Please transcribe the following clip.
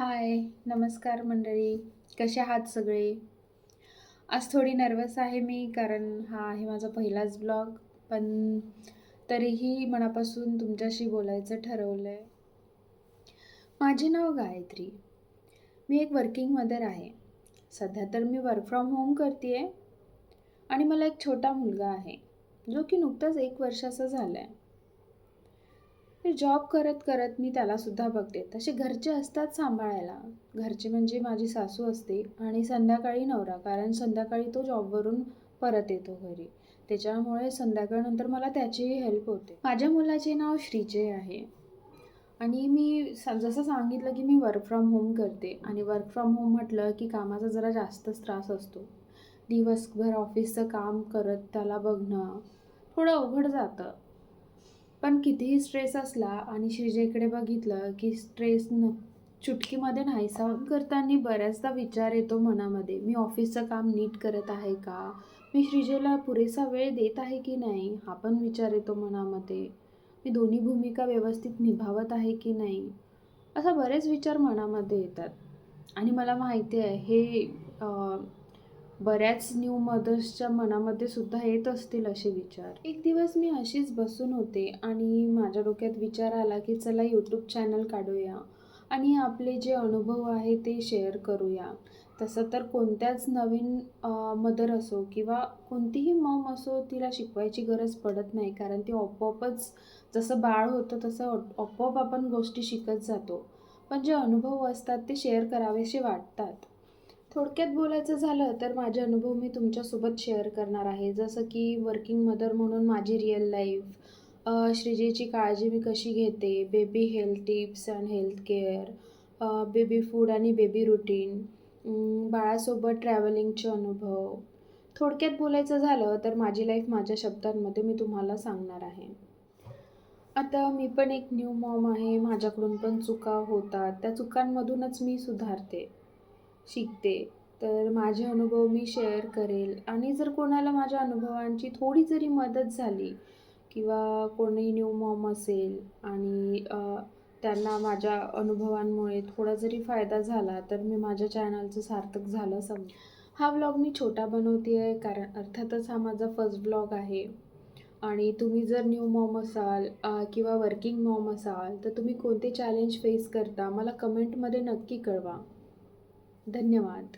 हाय नमस्कार मंडळी. कसे आहात सगळे? आज थोडी नर्वस आहे मी कारण हा आहे माझा पहिलाच ब्लॉग पण तरीही मनापासून तुमच्याशी बोलायचं ठरवलं आहे माझे नाव गायत्री. मी एक वर्किंग मदर आहे. सध्या तर मी वर्क फ्रॉम होम करते आहे आणि मला एक छोटा मुलगा आहे जो की नुकताच एक वर्षाचा झाला आहे ते जॉब करत करत मी त्यालासुद्धा बघते. तसे घरचे असतात सांभाळायला. घरचे म्हणजे माझी सासू असते आणि संध्याकाळी नवरा कारण संध्याकाळी तो जॉबवरून परत येतो घरी. त्याच्यामुळे संध्याकाळनंतर मला त्याचीही हेल्प होते. माझ्या मुलाचे नाव श्रीजय आहे. आणि मी स जसं सांगितलं की मी वर्क फ्रॉम होम करते. आणि वर्क फ्रॉम होम म्हटलं की कामाचा जरा जास्तच त्रास असतो. दिवसभर ऑफिसचं काम करत त्याला बघणं थोडं अवघड जातं. पण कितीही स्ट्रेस असला आणि श्रीजेकडे बघितलं की स्ट्रेस न चुटकीमध्ये नाहीसा करताना बऱ्याचदा विचार येतो मनामध्ये मी ऑफिसचं काम नीट करत आहे का? मी श्रीजेला पुरेसा वेळ देत आहे की नाही? हा पण विचार येतो मनामध्ये. मी दोन्ही भूमिका व्यवस्थित निभावत आहे की नाही? असा बरेच विचार मनामध्ये येतात. आणि मला माहिती आहे हे बऱ्याच न्यू मदर्सच्या मनामध्ये सुद्धा येत असतील असे विचार. एक दिवस मी अशीच बसून होते आणि माझ्या डोक्यात विचार आला की चला यूट्यूब चॅनल काढूया आणि आपले जे अनुभव आहे ते शेअर करूया. तसं तर कोणत्याच नवीन मदर असो किंवा कोणतीही मॉम असो तिला शिकवायची गरज पडत नाही कारण ती आपोआपच जसं बाळ होतं तसं आपोआप आपण गोष्टी शिकत जातो. पण जे अनुभव असतात ते शेअर करावेसे वाटतात. थोडक्यात बोलायचं झालं तर माझे अनुभव मी तुमच्यासोबत शेअर करणार आहे. जसं की वर्किंग मदर म्हणून माझी रिअल लाईफ श्रीजेची काळजी मी कशी घेते? Baby health tips and health care baby food आणि बेबी रुटीन बाळासोबत ट्रॅव्हलिंगचे अनुभव. थोडक्यात बोलायचं झालं तर माझी लाईफ माझ्या शब्दांमध्ये मी तुम्हाला सांगणार आहे. आता मी पण एक न्यू मॉम आहे. माझ्याकडून पण चुका होतात. त्या चुकांमधूनच मी सुधारते. शिकते. तर माझे अनुभव मी शेअर करेल. आणि जर कोणाला माझ्या अनुभवांची थोडी जरी मदत झाली किंवा कोणी न्यू मॉम असेल आणि त्यांना माझ्या अनुभवांमुळे थोडा जरी फायदा झाला तर मी माझ्या चॅनलचं सार्थक झालं समज हा व्लॉग मी छोटा बनवते आहे कारण अर्थातच हा माझा फर्स्ट ब्लॉग आहे. आणि तुम्ही जर न्यू मॉम असाल किंवा वर्किंग मॉम असाल तर तुम्ही कोणते चॅलेंज फेस करता मला कमेंटमध्ये नक्की कळवा. धन्यवाद.